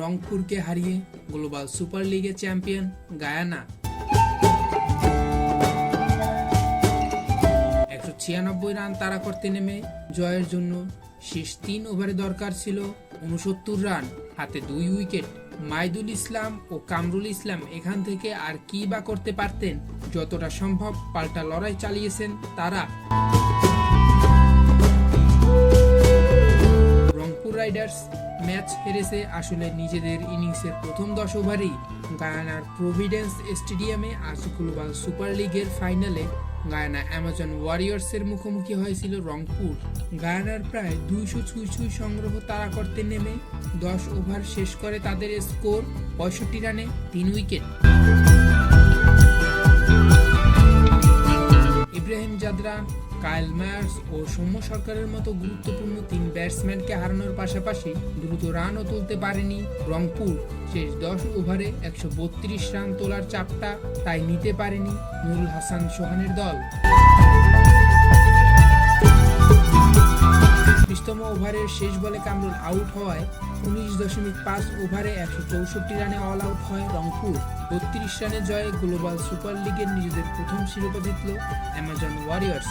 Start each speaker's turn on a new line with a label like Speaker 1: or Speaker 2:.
Speaker 1: রংপুরকে হারিয়ে global super লিগে champion Guyana. একশো ছিয়ানব্বই রান তাড়া করতে নেমে জয়ের জন্য শেষ তিন ওভারে দরকার ছিল উনসত্তর রান। হাতে দুই উইকেট। মাইদুল ইসলাম ও কামরুল ইসলাম এখান থেকে আর কি বা করতে পারতেন? যতটা সম্ভব পাল্টা লড়াই চালিয়েছেন তারা। রংপুর রাইডার্স ম্যাচ হেরেছে আসলে নিজেদের ইনিংসের প্রথম দশ ওভারেই। গায়ানার প্রভিডেন্স স্টেডিয়ামে আজ গ্লোবাল সুপার লিগের ফাইনালে গায়ানা অ্যামাজন ওয়ারিয়র্সের মুখোমুখি হয়েছিল রংপুর। গায়ানার প্রায় দুইশো ছুঁই ছুঁই সংগ্রহ তাড়া করতে নেমে দশ ওভার শেষ করে তাদের স্কোর পঁয়ষট্টি রানে তিন wicket. Ibrahim Zadran Kyle Mayers ও সৌম্য সরকারের মতো গুরুত্বপূর্ণ তিন ব্যাটসম্যানকে হারানোর পাশাপাশি দ্রুত রানও তুলতে পারেনি রংপুর। শেষ দশ ওভারে একশো বত্রিশ রান তোলার চাপটা তাই নিতে পারেনি নুরুল হাসান সোহানের দল। ওভারের শেষ বলে কামরুল আউট হওয়ায় উনিশ দশমিক পাঁচ ওভারে একশো চৌষট্টি রানে অল আউট হয় রংপুর। বত্রিশ রানে জয়ে গ্লোবাল সুপার লিগের নিজেদের প্রথম শিরোপা জিতল অ্যামাজন ওয়ারিয়র্স